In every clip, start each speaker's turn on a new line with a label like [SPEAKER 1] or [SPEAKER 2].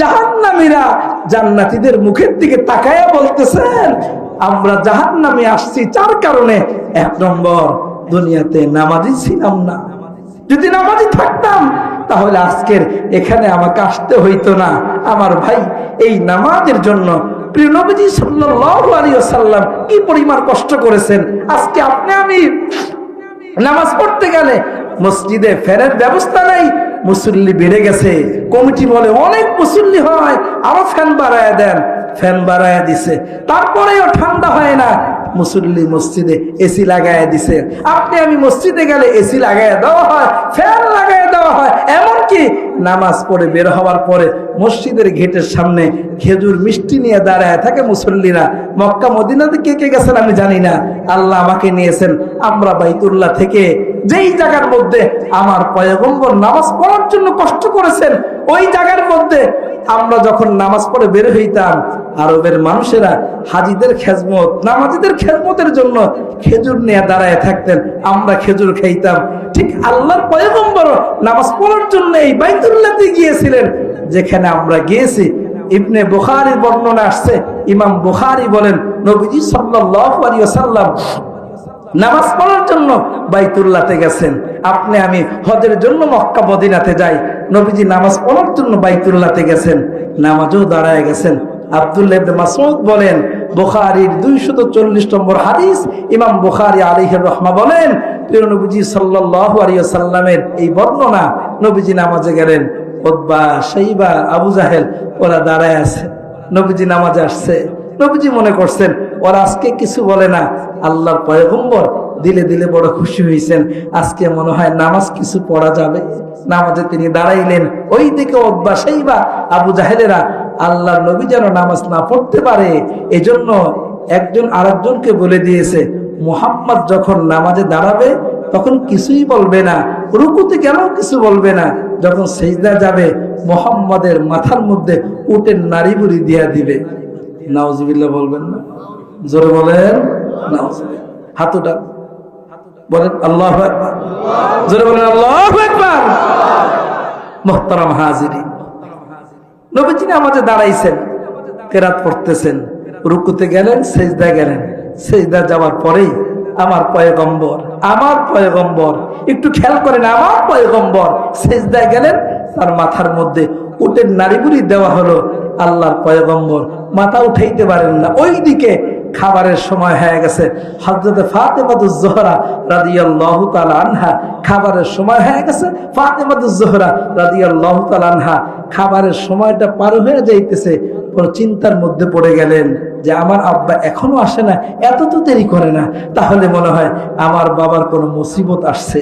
[SPEAKER 1] জাহান্নামীরা জান্নাতীদের মুখের দিকে তাকায়া বলতেছেন, আমরা জাহান্নামে আসছি চার কারণে এক নম্বর দুনিয়াতে নামাজি ছিলাম না। যদি নামাজি থাকতাম, তাহলে আজকের এখানে আমাকে আসতে হইতো না। আমার ভাই, এই নামাজের জন্য প্রিয় নবীজি সাল্লাল্লাহু আলাইহি ওয়াসাল্লাম কি পরিমাণ কষ্ট করেছেন? আজকে আপনি আমি নামাজ পড়তে গেলে মসজিদে ফেরের ব্যবস্থা নাই মুসল্লি বেড়ে গেছে। কমিটি বলে, অনেক মুসল্লি হয়, আরও ফ্যান বাড়ায় দেন। ফ্যান বাড়ায় দিছে। তারপরেও ঠান্ডা হয় না। মুসল্লি মসজিদে এসি লাগায় দিছে। আপনি আমি মসজিদে গেলে এসি লাগায় দেওয়া হয়, ফ্যান লাগায় দেওয়া হয়, এমনকি নামাজ পড়ে বের হওয়ার পরে মসজিদের গেটের সামনে খেজুর মিষ্টি নিয়ে দাঁড়ায় থাকে মুসল্লিরা। মক্কা, মদিনাতে কে কে গেছেন আমি জানি না। আল্লাহ আমাকে নিয়েছেন। আমরা বাইতুল্লাহ থেকে যেই জায়গার মধ্যে আমার পয়গম্বর নামাজ পড়ার জন্য কষ্ট করেছেন, ওই জায়গার মধ্যে আমরা যখন নামাজ পড়ে বের হইতাম, আরবের মানুষেরা হাজিদের খেজমত, নামাজিদের খেজমতের জন্য খেজুর নিয়ে দাঁড়ায় থাকতেন, আমরা খেজুর খাইতাম। ঠিক আল্লাহর পয়গম্বর নামাজ পড়ার জন্য এই বাইতুল্লাতে গিয়েছিলেন, যেখানে আমরা গিয়েছি। ইবনে বুখারীর বর্ণনা আসছে, ইমাম বুখারী বলেন, নবীজি সাল্লাল্লাহু আলাইহি ওয়াসাল্লাম নামাজ পড়ার জন্য বাইতুল্লাতে গেছেন। আপনি, আমি হজের জন্য মক্কা মদিনাতে যাই। নবীজি নামাজ পড়ার জন্য বাইতুল্লাতে গেছেন। নামাজও দাঁড়ায় গেছেন। আব্দুল্লাহ মাসউদ বলেন, বুখারীর 240 নম্বর হাদিস ইমাম বুখারী রহমা বলেন নবীজি সাল্লাল্লাহু আলাইহি সাল্লামের এই বর্ণনা নবীজি নামাজে গেলেন। উতবা, শাইবা, আবু জাহেল, ওরা দাঁড়ায় আছে। নবীজি নামাজে আসছে। নবীজি মনে করছেন, ওরা আজকে কিছু বলে না। আল্লাহর পয়গম্বর দিলে দিলে বড় খুশি হয়েছেন। আজকে মনে হয় নামাজ কিছু পড়া যাবে। নামাজে তিনি দাঁড়াইলেন। ওই দিকে অভ্যাসেই বা আবু জাহেলেরা আল্লাহ নবী যেন নামাজ না পড়তে পারে, এজন্য একজন আরেকজনকে বলে দিয়েছে, মোহাম্মদ যখন নামাজে দাঁড়াবে, তখন কিছুই বলবে না। রুকুতে কেন কিছু বলবে না? যখন সেজদা যাবে, মোহাম্মদের মাথার মধ্যে উটের নারী বুড়ি দিয়া দিবে। নাউজুবিল্লাহ বলবেন না? জোরে বলেন। নাউজুবিল্লাহ হাত উঠান। বলেন, আল্লাহ জোরে বলেন, আল্লাহ মোহতারাম হাজিরি নবীজি নামাজে দাঁড়াইছেন কেরাত পড়তেছেন, রুকুতে গেলেন, সেজদা গেলেন। সেজদা যাওয়ার পরেই আমার পয়গম্বর আমার পয়গম্বর, একটু খেয়াল করেন, আমার পয়গম্বর সেজদায় গেলেন, তার মাথার মধ্যে উটের নারীগুলি দেওয়া হলো, আল্লাহর পয়গম্বর মাথা উঠাইতে পারেন না। ওই দিকে খাবারের সময় হয়ে গেছে। হজরতে ফাতেমাতুজ জোহরা রাদিয়াল্লাহু তাআলা আনহা খাবারের সময় হয়ে গেছে। ফাতেমাতুজ জোহরা রাদিয়াল্লাহু তাআলা আনহা খাবারের সময়টা পার হয়ে যাইতেছে চিন্তার মধ্যে পড়ে গেলেন যে আমার আব্বা এখনও আসে না, এত তো দেরি করে না। তাহলে মনে হয় আমার বাবার কোনো মুসিবত আসছে।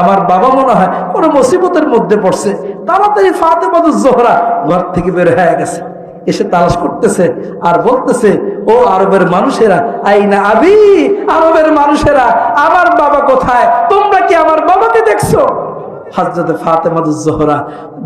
[SPEAKER 1] আমার বাবা মনে হয় কোনো মুসিবতের মধ্যে পড়ছে। তাড়াতাড়ি ফাতেমাতুজ জোহরা ঘর থেকে বের হয়ে গেছে। এসে তালাশ করতেছে আর বলতেছে, ও আরবের মানুষেরা, আইনা আবি? আরবের মানুষেরা, আমার বাবা কোথায়? তোমরা কি আমার বাবাকে দেখছ? হজরত ফাতেমাদুজোহরা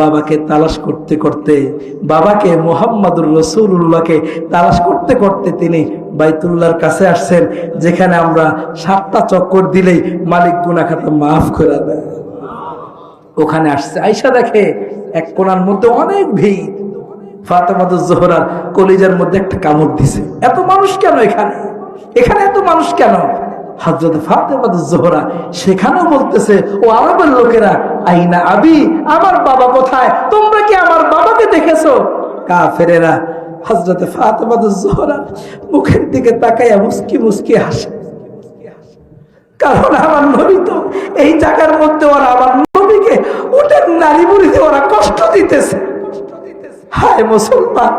[SPEAKER 1] বাবাকে তালাশ করতে করতে, বাবাকে মোহাম্মদুর রসুল্লাহকে তালাশ করতে করতে তিনি বাইতুল্লাহর কাছে আসছেন, যেখানে আমরা সাতটা চক্কর দিলেই মালিক গুনাখাতা মাফ করে দেয়। ওখানে আসছে, আইসা দেখে এক কোনার মধ্যে অনেক ভিড়। ফাতেমাতুজ জোহরার কলিজার মধ্যে একটা কামড় দিছে। এত মানুষ কেন এখানে? এখানে এত মানুষ কেন? হজরত জোহরা সেখানেও বলতেছে, ও আরবের লোকেরা, আইনা আবি, আমার বাবা কোথায়? তোমরা কি আমার বাবাকে দেখেছ? কাফেরেরা হজরত ফাতেমাতুজ জোহরা মুখের দিকে তাকাইয়া মুস্কি মুস্কি হাসে। কারণ আমার নবী তো এই জায়গার মধ্যে ওরা আমার নবীকে উঠের নারী বুড়িতে ওরা কষ্ট দিতেছে। হায় মুসলমান,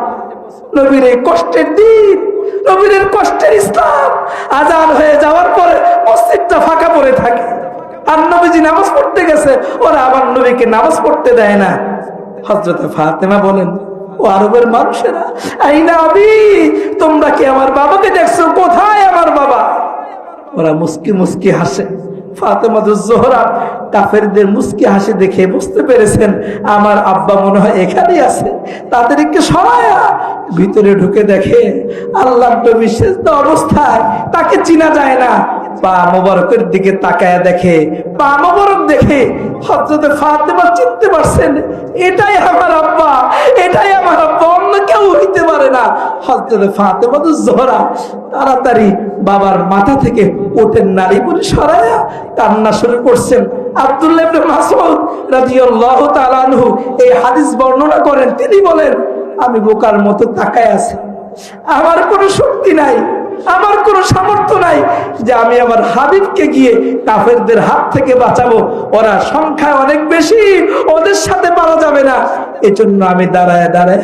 [SPEAKER 1] নবীর এই কষ্টের দিন, নবীর কষ্টের ইসলাম আজান হয়ে যাওয়ার পরে মসজিদটা ফাঁকা পড়ে থাকে। আর নবীজি নামাজ পড়তে গেছে, ওরা আমার নবীকে নামাজ পড়তে দেয় না। হজরতে ফাতেমা বলেন, ও আরবের মানুষেরা, এই না তোমরা কি আমার বাবাকে দেখছ? কোথায় আমার বাবা? ওরা মুস্কি মুস্কি হাসে। ফাতেমাতুজ জোহরা কাফেরদের মুস্কি হাসি দেখে বুঝতে পেরেছেন, আমার আব্বা মনে হয় এখানেই আছে। তাদেরকে সরায়া ভিতরে ঢুকে দেখে আল্লাহ সেজদা অবস্থায় তাকে চিনা যায় না। পা মোবারকের দিকে তাকায় দেখে, পা মোবারক দেখে হজরতে ফাতেমা চিনতে পারছেন, এটাই আমার আব্বা, এটাই হজরত ফাতেমা জোহরা তাড়াতাড়ি বাবার মাথা থেকে ওটের নারী করে সরায়া কান্না শুরু করছেন। আমার কোনো শক্তি নাই, আমার কোনো সামর্থ্য নাই যে আমি আমার হাবিবকে গিয়ে কাফেরদের হাত থেকে বাঁচাবো। ওরা সংখ্যায় অনেক বেশি, ওদের সাথে পারা যাবে না। এজন্য আমি দাঁড়ায় দাঁড়ায়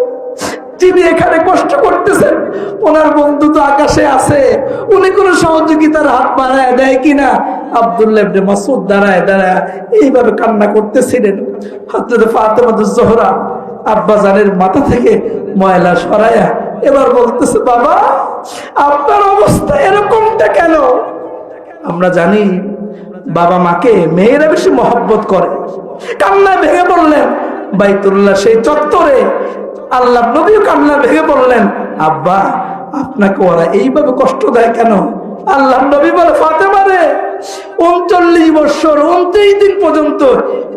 [SPEAKER 1] যিনি এখানে কষ্ট করতেছেন, ওনার বন্ধু তো আকাশে আছে, উনি কোন সহযোগিতার হাত বাড়ায় দেয় কিনা? আব্দুল্লাহ ইবনে মাসউদ দাঁড়ায় দাঁড়ায়, এইভাবে কান্না করতেছিলেন। হযরত ফাতেমা জোহরা আব্বা জানের মাথা থেকে ময়লা সরায়া এবার বলতেছে, বাবা, আপনার অবস্থা এরকমটা কেন? আমরা জানি বাবা মাকে মেয়েরা বেশি মহব্বত করে। কান্না ভেঙে পড়লেন। বাইতুল্লাহ সেই চত্বরে আল্লাহ নবীও কান্না ভেঙে পড়লেন আব্বা, আপনাকে ওরা এইভাবে কষ্ট দেয় কেন? আল্লাহ নবী বলে, ফাতেমা রে, উনচল্লিশ বৎসর উনত্রিশ দিন পর্যন্ত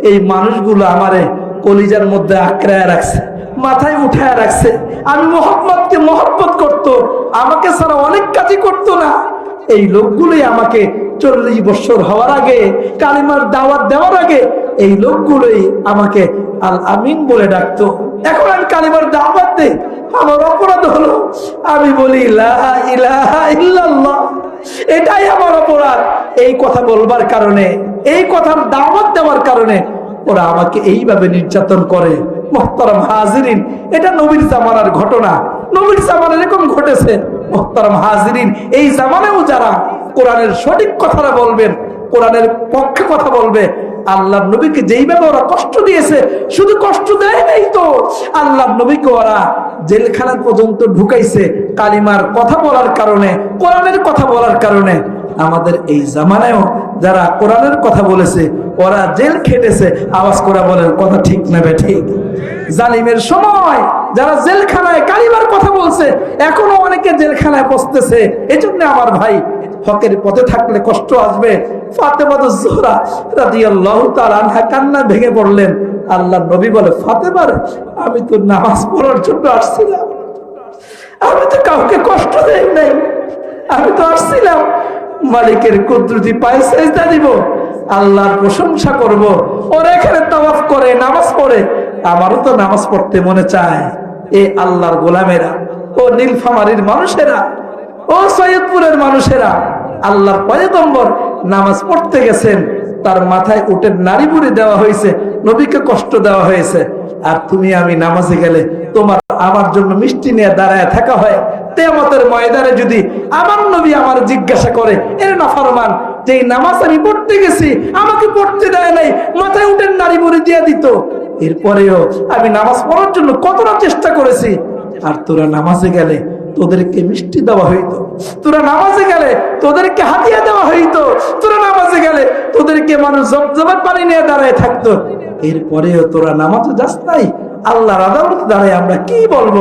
[SPEAKER 1] এই মানুষগুলো আমারে কলিজার মধ্যে আঁকড়ায় রাখছে, মাথায় উঠায় রাখছে। আমি মোহাম্মদকে মহব্বত করত, আমাকে ছাড়া অনেক কাজই করতো না। এই লোকগুলোই আমাকে চল্লিশ বছর হওয়ার আগে, কালিমার দাওয়াত দেওয়ার আগে, এই লোকগুলোই আমাকে আল আমিন বলে ডাকতো। এখন আমি কালিমার দাওয়াত দেই আমার অপরাধ হলো, আমি বলি এটাই আমার অপরাধ। এই কথা বলবার কারণে, এই কথার দাওয়াত দেওয়ার কারণে ওরা আমাকে এইভাবে নির্যাতন করে। মোহতারাম হাজিরিন, এটা নবীর জামানার ঘটনা। নবীর জামানা এরকম ঘটেছে। মোহতারাম হাজিরিন, এই জামানেও যারা কোরআনের সঠিক কথাটা বলবেন, কোরআনের পক্ষে কথা বলবে আল্লাহ নবীকে যেইভাবে ওরা কষ্ট দিয়েছে, শুধু কষ্ট দেয় নাই তো। আল্লাহ নবীকে ওরা জেলখানা পর্যন্ত ঢুকাইছে কালিমার কথা বলার কারণে, কোরআনের কথা বলার কারণে। আমাদের এই জামানায়ও যারা কোরআনের কথা বলেছে, ওরা জেল খেটেছে, আওয়াজ করা বলেন কথা ঠিক নেবে ঠিক। জালিমের সময় যারা জেলখানায় কালিমার কথা বলছে, এখনও অনেকে জেলখানায় বসতেছে। এজন্য আমার ভাই হকের পথে থাকলে কষ্ট আসবে। কান্না ভেঙে পড়লেন। আল্লাহ নবী বলে ফাতেমার আমি তো নামাজ পড়ার জন্য আসছিলাম। আমি তো কাউকে কষ্ট দেই নাই। আমি তো আসছিলাম। মালিকের কুদরতি পায়ে দিব। আল্লাহর প্রশংসা করব। ওরা এখানে তাওয়াফ করে, নামাজ পড়ে। আমারও তো নামাজ পড়তে মনে চায়। এ আল্লাহর গোলামেরা, ও নীলফামারীর মানুষেরা, ও সৈয়দপুরের মানুষেরা আল্লাহর পয়গম্বর নামাজ পড়তে গেছেন, তার মাথায় উঠে নারী বুড়ি দেওয়া হয়েছে, নবীকে কষ্ট দেওয়া হয়েছে। আর তুমি আমি নামাজে গেলে তোমার আমার জন্য মিষ্টি নিয়ে দাঁড়ায় থাকা হয়। তেমতের ময়দানে যদি আমার নবী আমার জিজ্ঞাসা করে, এর না ফরমান যে নামাজ আমি পড়তে গেছি, আমাকে পড়তে দেয় নাই, মাথায় উঠে নারী বুড়ি দিয়ে দিত। এরপরেও আমি নামাজ পড়ার জন্য কতটা চেষ্টা করেছি, আর তোরা নামাজে গেলে তোদেরকে মিষ্টি দেওয়া হইতো। তোরা নামাজে গেলে তোদেরকে হাতিয়া দেওয়া হইতো। তোরা নামাজে গেলে তোদেরকে মানুষ জবজবার পানি নিয়ে দাঁড়ায় থাকতো। এরপরেও তোরা নামাজে যাস নাই, আল্লাহর আদালত দাঁড়ায় আমরা কি বলব?